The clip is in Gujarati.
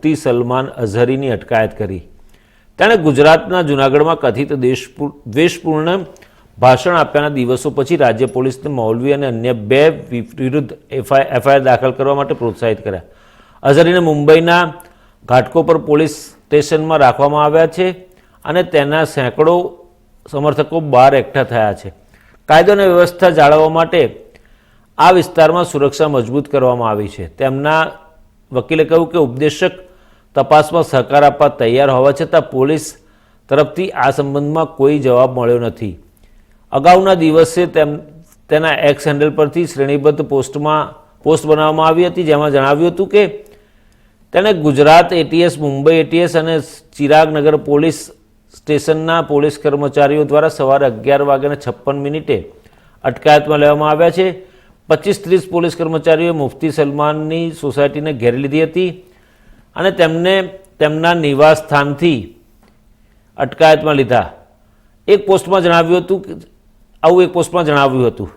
મુફ્તી સલમાન અઝહરીની અટકાયત કરી. તેણે ગુજરાતના જૂનાગઢમાં કથિત દ્વેષપૂર્ણ ભાષણ આપ્યાના દિવસો પછી રાજ્ય પોલીસને મૌલવી અને અન્ય બે વિરુદ્ધ એફઆઈ, એફઆઈઆર દાખલ કરવા માટે પ્રોત્સાહિત કર્યા. અઝહરીને મુંબઈના ઘાટકોપર પોલીસ સ્ટેશનમાં રાખવામાં આવ્યા છે અને તેના સેંકડો સમર્થકો બહાર એકઠા થયા છે. કાયદો અને વ્યવસ્થા જાળવવા માટે આ વિસ્તારમાં સુરક્ષા મજબૂત કરવામાં આવી છે. તેમના વકીલે કહ્યું કે ઉપદેશક તપાસમાં સહકાર આપવા તૈયાર હોવા છતાં પોલીસ તરફથી આ સંબંધમાં કોઈ જવાબ મળ્યો નથી. અગાઉના દિવસે તેમ, તેના એક્સ હેન્ડલ પરથી શ્રેણીબદ્ધ પોસ્ટમાં, પોસ્ટ બનાવવામાં આવી હતી, જેમાં જણાવ્યું હતું કે તેણે ગુજરાત એટીએસ મુંબઈ એટીએસ અને ચિરાગનગર પોલીસ સ્ટેશનના પોલીસ કર્મચારીઓ દ્વારા સવારે અગિયાર વાગ્યાને છપ્પન મિનિટે અટકાયતમાં લેવામાં આવ્યા છે. પચીસ ત્રીસ પોલીસ કર્મચારીઓએ મુફ્તી સલમાનની સોસાયટીને ઘેરી લીધી હતી. અને તેમને તેમના નિવાસ સ્થાનથી અટકાયતમાં લીધા. એક પોસ્ટમાં જણાવ્યું હતું કે, આવું એક પોસ્ટમાં જણાવ્યું હતું.